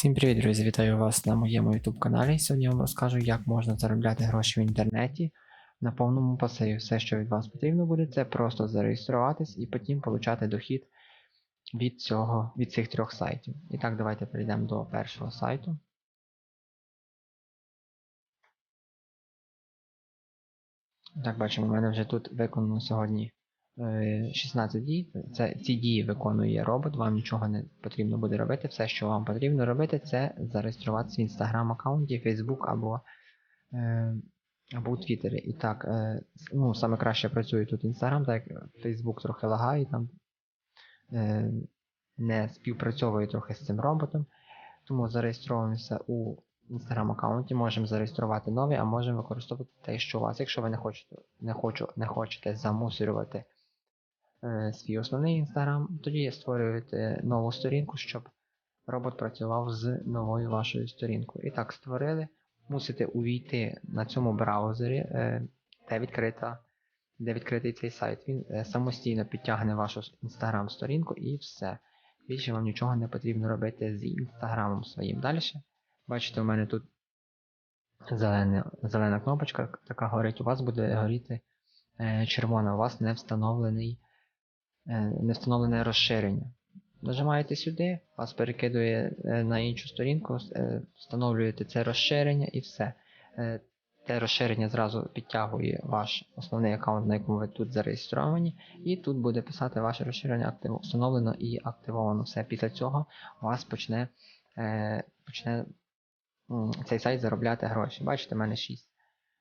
Всім привіт, друзі! Вітаю вас на моєму YouTube каналі. Сьогодні я вам розкажу, як можна заробляти гроші в інтернеті на повному пасиві. Все, що від вас потрібно буде, це просто зареєструватись і потім отримати дохід від, цього, від цих трьох сайтів. І так, давайте перейдемо до першого сайту. Так, бачимо, у мене вже тут виконано сьогодні 16 дій. Це, ці дії виконує робот, вам нічого не потрібно буде робити. Все, що вам потрібно робити, це зареєструватися в Instagram аккаунті, Facebook або е, або у Твіттері. І так, е, ну, саме краще працює тут Instagram, так як Facebook трохи лагає, там е, не співпрацьовує трохи з цим роботом. Тому зареєстровуємося у Instagram аккаунті, можемо зареєструвати новий, а можемо використовувати те, що у вас. Якщо ви не хочете не хочу, не хочете замусорювати е, свій основний Instagram, тоді створюєте нову сторінку, щоб робот працював з новою вашою сторінкою. І так, створили, мусите увійти на цьому браузері, е, де, відкрита, де відкритий цей сайт. Він е, самостійно підтягне вашу Instagram сторінку і все. Більше вам нічого не потрібно робити з інстаграмом своїм. Далі. Бачите, у мене тут зелена, зелена кнопочка така горить, у вас буде горіти е, червона, у вас не встановлений, е, не встановлене розширення. Нажимаєте сюди, вас перекидує е, на іншу сторінку, е, встановлюєте це розширення і все. Е, те розширення зразу підтягує ваш основний аккаунт, на якому ви тут зареєстровані, і тут буде писати ваше розширення встановлено і активовано. Все. Після цього у вас почне, е, почне цей сайт заробляти гроші. Бачите, в мене 6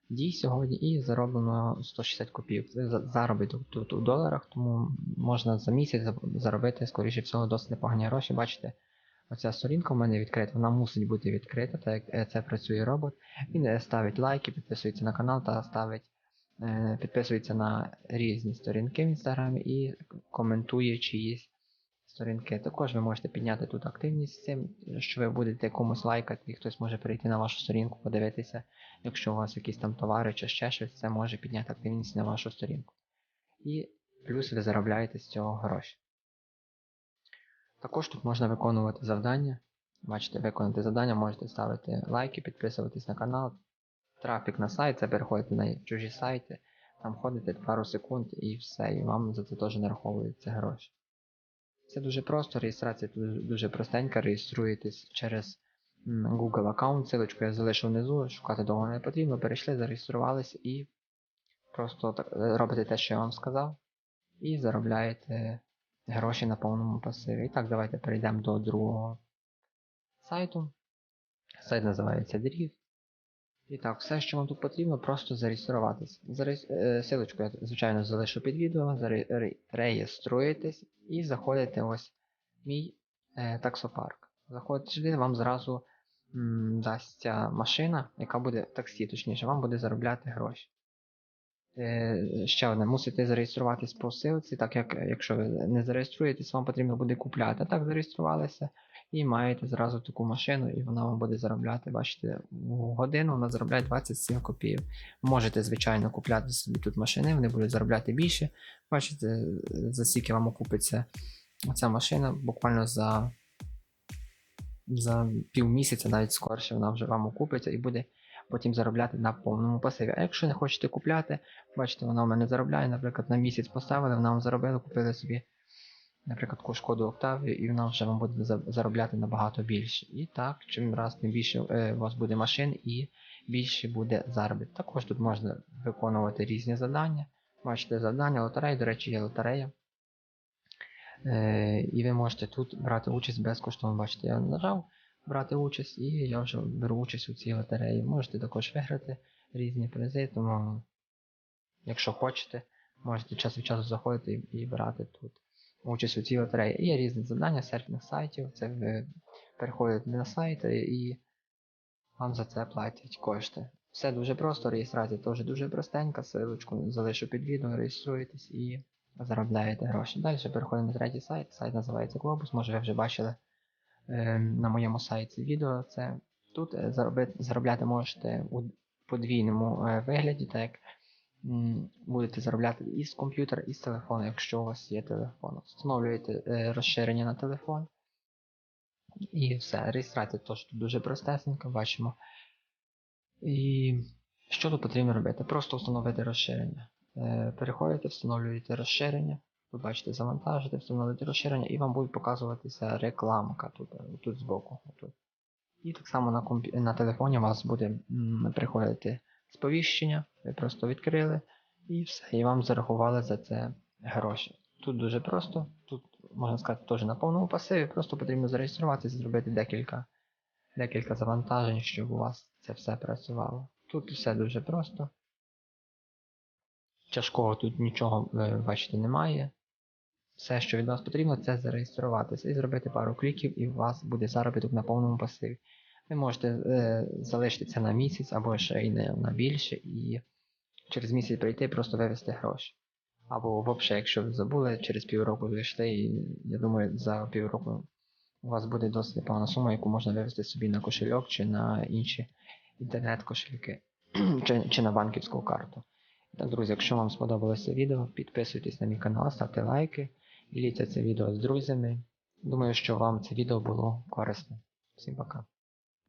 дій сьогодні і зароблено 160 копійок. Це заробіток тут у доларах, тому можна за місяць заробити, скоріше всього, досить непогані гроші. Бачите, оця сторінка в мене відкрита, вона мусить бути відкрита, так як е, це працює робот. Він е, ставить лайки, підписується на канал та ставить, е, підписується на різні сторінки в інстаграмі і коментує чиїсь сторінки. Також ви можете підняти тут активність з цим, що ви будете комусь лайкати, і хтось може перейти на вашу сторінку, подивитися, якщо у вас якісь там товари чи ще щось, це може підняти активність на вашу сторінку. І плюс ви заробляєте з цього гроші. Також тут можна виконувати завдання. Бачите, виконати завдання, можете ставити лайки, підписуватись на канал, трафік на сайт, це переходите на чужі сайти, там ходите пару секунд і все, і вам за це теж нараховуються гроші. Це дуже просто, реєстрація дуже простенька, реєструєтесь через Google аккаунт, силочку я залишу внизу, шукати довго не потрібно, перейшли, зареєструвалися і просто е, робите те, що я вам сказав, і заробляєте гроші на повному пасиві. І так, давайте перейдемо до другого сайту. Сайт називається Drift. І так, все, що вам тут потрібно, просто зареєструватись. Зареєс... е, Силочку я, звичайно, залишу під відео, заре... реєструєтесь і заходите ось мій е, таксопарк. Заходите сюди, вам зразу м, дасться машина, яка буде таксі, точніше, вам буде заробляти гроші. Е, ще одне, мусите зареєструватись по ссилці, так як якщо ви не зареєструєтесь, вам потрібно буде купляти. Так зареєструвалися і маєте зразу таку машину, і вона вам буде заробляти, бачите, в годину вона заробляє 27 копійок. Можете, звичайно, купляти собі тут машини, вони будуть заробляти більше. Бачите, за скільки вам окупиться ця машина, буквально за, за півмісяця, навіть скорше, вона вже вам окупиться і буде потім заробляти на повному пасиві. А якщо не хочете купляти, бачите, вона у мене заробляє, наприклад, на місяць поставили, вона вам заробила, купили собі, наприклад, таку шкоду Октавію, і вона вже вам буде заробляти набагато більше. І так, чим раз тим більше е, у вас буде машин і більше буде заробіт. Також тут можна виконувати різні завдання. Бачите, завдання лотереї, до речі, є лотерея. Е, і ви можете тут брати участь безкоштовно. Бачите, я нажав брати участь, і я вже беру участь у цій лотереї. Можете також виграти різні призи, тому якщо хочете, можете час від часу заходити і, і брати тут участь у цій лотереї. Є різні завдання серфінг сайтів, це ви переходите на сайти і вам за це платять кошти. Все дуже просто, реєстрація теж дуже простенька, ссылочку залишу під відео, реєструєтесь і заробляєте гроші. Далі переходимо на третій сайт. Сайт називається Globus, може ви вже бачили е, на моєму сайті відео. Це тут е, заробляти можете у подвійному е, вигляді, так як будете заробляти і з комп'ютера, і з телефону, якщо у вас є телефон. Встановлюєте е, розширення на телефон. І все. Реєстрація теж тут дуже простесенька, бачимо. І що тут потрібно робити? Просто встановити розширення. Е, Переходите, встановлюєте розширення. Ви бачите, завантажите, встановлюєте розширення, і вам буде показуватися рекламка тут, е, тут збоку. Тут. І так само на, компі... на телефоні у вас буде приходити сповіщення, ви просто відкрили і все, і вам зарахували за це гроші. Тут дуже просто, тут можна сказати теж на повному пасиві, просто потрібно зареєструватися, зробити декілька, декілька завантажень, щоб у вас це все працювало. Тут все дуже просто. Тяжкого тут нічого, ви бачите, немає. Все, що від вас потрібно, це зареєструватися і зробити пару кліків, і у вас буде заробіток на повному пасиві. Ви можете е, залишити це на місяць або ще й не на більше, і через місяць прийти просто вивести гроші. Або взагалі, якщо ви забули, через півроку зайшли, і я думаю, за півроку у вас буде досить непогана сума, яку можна вивести собі на кошельок чи на інші інтернет-кошельки, чи, чи на банківську карту. Так, друзі, якщо вам сподобалося відео, підписуйтесь на мій канал, ставте лайки, діліться це відео з друзями. Думаю, що вам це відео було корисним. Всім пока.